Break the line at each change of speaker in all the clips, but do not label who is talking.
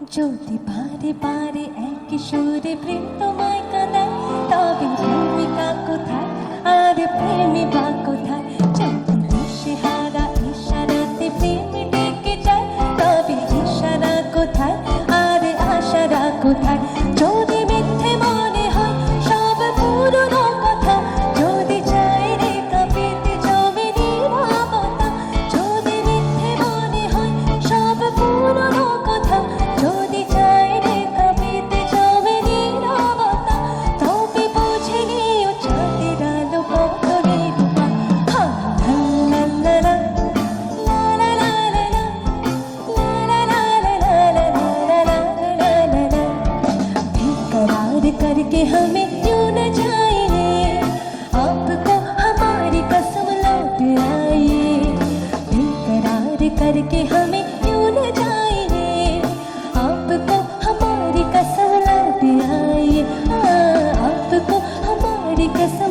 যদি বারে বারে এক সুরে প্রেম তোমায় কাঁদায় তবে প্রেমিকা কোথায়? আর প্রেমী বা coração.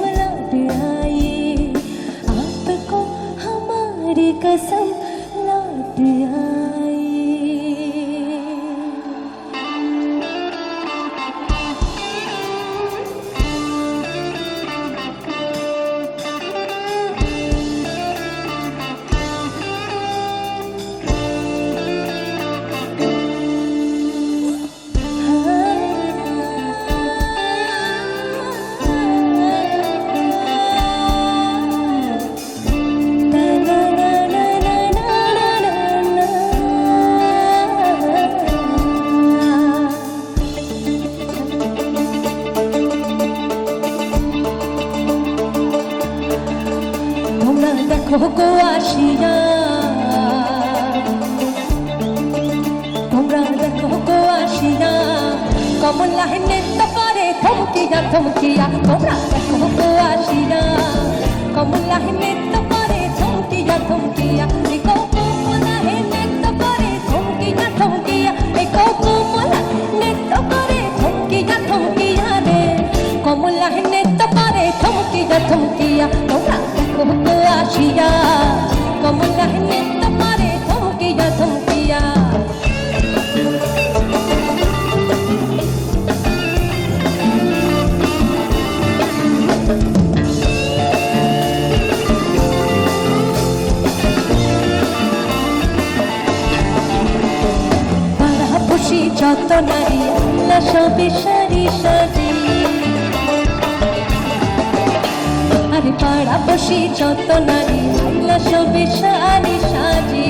তোমরা আসিয়া তোমরা দেখো গো আসিয়া কমলা নৃত্য করে থমকিয়া থমকিয়া। তোমরা দেখো গো আসিয়া কমলা নৃত্য করে থমকিয়া থমকিয়া। দেখো কমলা নৃত্য করে থমকিয়া থমকিয়া। দেখো কমলা নৃত্য করে থমকিয়া থমকিয়া রে। কমলা নৃত্য করে থমকিয়া থমকিয়া। যত নারী আল্লাহ সবে সারি সাজি বসি যত নারী আল্লাহ সবে সারি সাজি।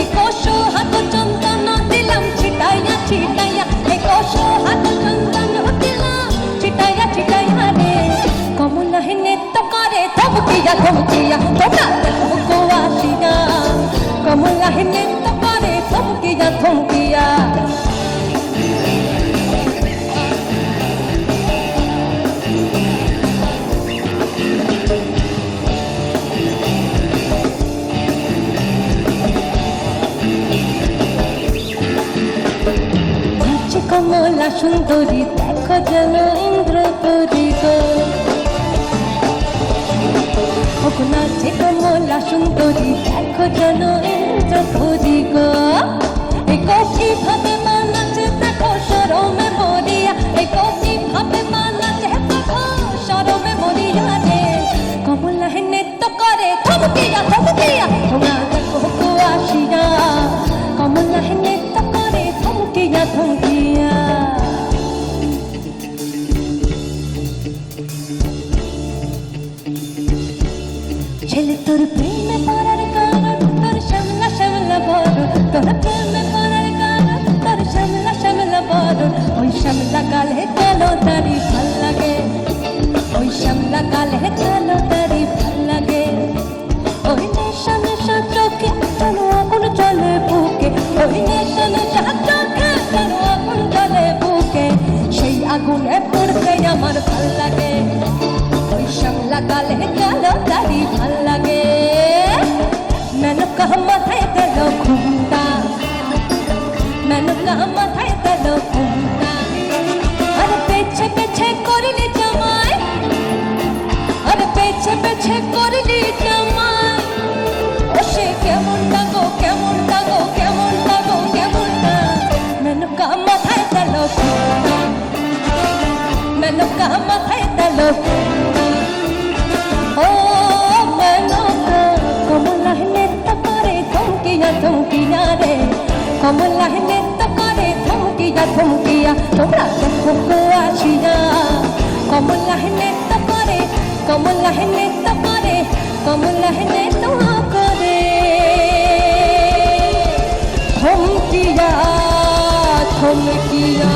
এই কষো হাত চন্দন, দিলাম ছিটাইয়া ছিটাইয়া। এই কষো হাত চন্দন, দিলাম ছিটাইয়া ছিটাইয়া রে। কমলা নৃত্য করে থমকিয়া থমকিয়া তোমরা গো আসিয়া। কমলা নৃত্য করে থমকিয়া থমকিয়া সুন্দরী দেখো যেন ইন্দ্র ওগো নাচে কমলা সুন্দরী দেখো যেন ইন্দ্রপুরী গো ছেলে তোর প্রেমে পড়ার কারণ তোর শ্যামলা শ্যামলা বড়। তোর প্রেমে পড়ার কারণ তোর শ্যামলা শ্যামলা বড়। ওই শ্যামলা গালে কালো তারি ভালো লাগে? ওই শ্যামলা গালে কালো তারি ভালো লাগে? ওই নেশা নেশা চোখে কেন আগুন চলে বুকে। ওই কমলা নৃত্য করে ধমকিয়া ধমকিয়া তোমরা দেখো আসিয়া কমলা নৃত্য করে কমলা নৃত্য করে কমলা নৃত্য করে ধমকিয়া থমকিয়া